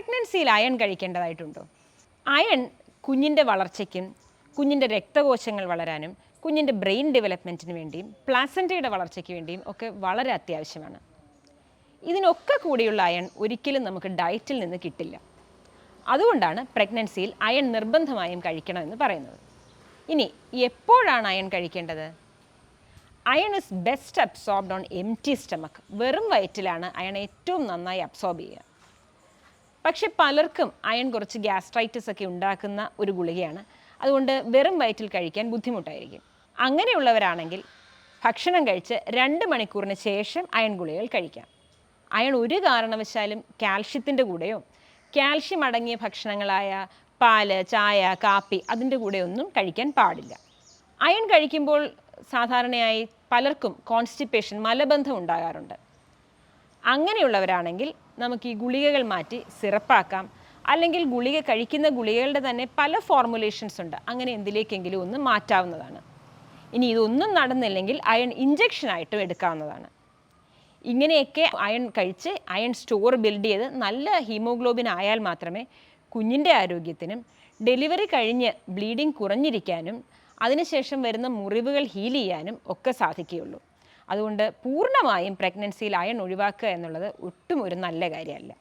പ്രഗ്നൻസിയിൽ iron കഴിക്കേണ്ടതായിട്ടുണ്ടോ? Iron കുഞ്ഞിന്റെ വളർച്ചയ്ക്കും കുഞ്ഞിന്റെ രക്തകോശങ്ങൾ വളരാനും കുഞ്ഞിന്റെ ബ്രെയിൻ ഡെവലപ്മെന്റിന് വേണ്ടിയും പ്ലാസന്റയുടെ വളർച്ചയ്ക്ക് വേണ്ടിയും ഒക്കെ വളരെ അത്യാവശ്യമാണ്. ഇതിനൊക്കെ കൂടിയുള്ള അയൺ ഒരിക്കലും നമുക്ക് ഡയറ്റിൽ നിന്ന് കിട്ടില്ല. അതുകൊണ്ടാണ് പ്രഗ്നൻസിയിൽ അയൺ നിർബന്ധമായും കഴിക്കണമെന്ന് പറയുന്നത്. ഇനി എപ്പോഴാണ് അയൺ കഴിക്കേണ്ടത്? Iron is best absorbed on empty stomach. വെറും വയറ്റിലാണ് അയൺ ഏറ്റവും നന്നായി അബ്സോർബ് ചെയ്യുക. പക്ഷെ പലർക്കും അയൺ കുറച്ച് ഗ്യാസ്ട്രൈറ്റിസ് ഒക്കെ ഉണ്ടാക്കുന്ന ഒരു ഗുളികയാണ്. അതുകൊണ്ട് വെറും വയറ്റിൽ കഴിക്കാൻ ബുദ്ധിമുട്ടായിരിക്കും. അങ്ങനെയുള്ളവരാണെങ്കിൽ ഭക്ഷണം കഴിച്ച് രണ്ട് മണിക്കൂറിന് ശേഷം അയൺ ഗുളികകൾ കഴിക്കാം. അയൺ ഒരു കാരണവശാലും കാൽഷ്യത്തിന്റെ കൂടെയോ കാൽഷ്യം അടങ്ങിയ ഭക്ഷണങ്ങളായ പാൽ ചായ കാപ്പി അതിന്റെ കൂടെ ഒന്നും കഴിക്കാൻ പാടില്ല. അയൺ കഴിക്കുമ്പോൾ സാധാരണയായി പലർക്കും കോൺസ്റ്റിപ്പേഷൻ മലബന്ധം ഉണ്ടാകാറുണ്ട്. അങ്ങനെയുള്ളവരാണെങ്കിൽ നമുക്ക് ഈ ഗുളികകൾ മാറ്റി സിറപ്പാക്കാം. അല്ലെങ്കിൽ ഗുളിക കഴിക്കുന്ന ഗുളികകളുടെ തന്നെ പല ഫോർമുലേഷൻസ് ഉണ്ട്. അങ്ങനെ എന്തിലേക്കെങ്കിലും ഒന്ന് മാറ്റാവുന്നതാണ്. ഇനി ഇതൊന്നും നടന്നില്ലെങ്കിൽ അയൺ ഇഞ്ചക്ഷനായിട്ടും എടുക്കാവുന്നതാണ്. ഇങ്ങനെയൊക്കെ അയൺ കഴിച്ച് അയൺ സ്റ്റോർ ബിൽഡ് ചെയ്ത് നല്ല ഹീമോഗ്ലോബിൻ ആയാൽ മാത്രമേ കുഞ്ഞിന്റെ ആരോഗ്യത്തിനും ഡെലിവറി കഴിഞ്ഞ് ബ്ലീഡിങ് കുറഞ്ഞിരിക്കാനും അതിനുശേഷം വരുന്ന മുറിവുകൾ ഹീൽ ചെയ്യാനും ഒക്കെ സാധിക്കുകയുള്ളൂ. അതുകൊണ്ട് പൂർണമായും പ്രഗ്നൻസിയിൽ അയൺ ഒഴിവാക്കുക എന്നുള്ളത് ഒട്ടും ഒരു നല്ല കാര്യമല്ല.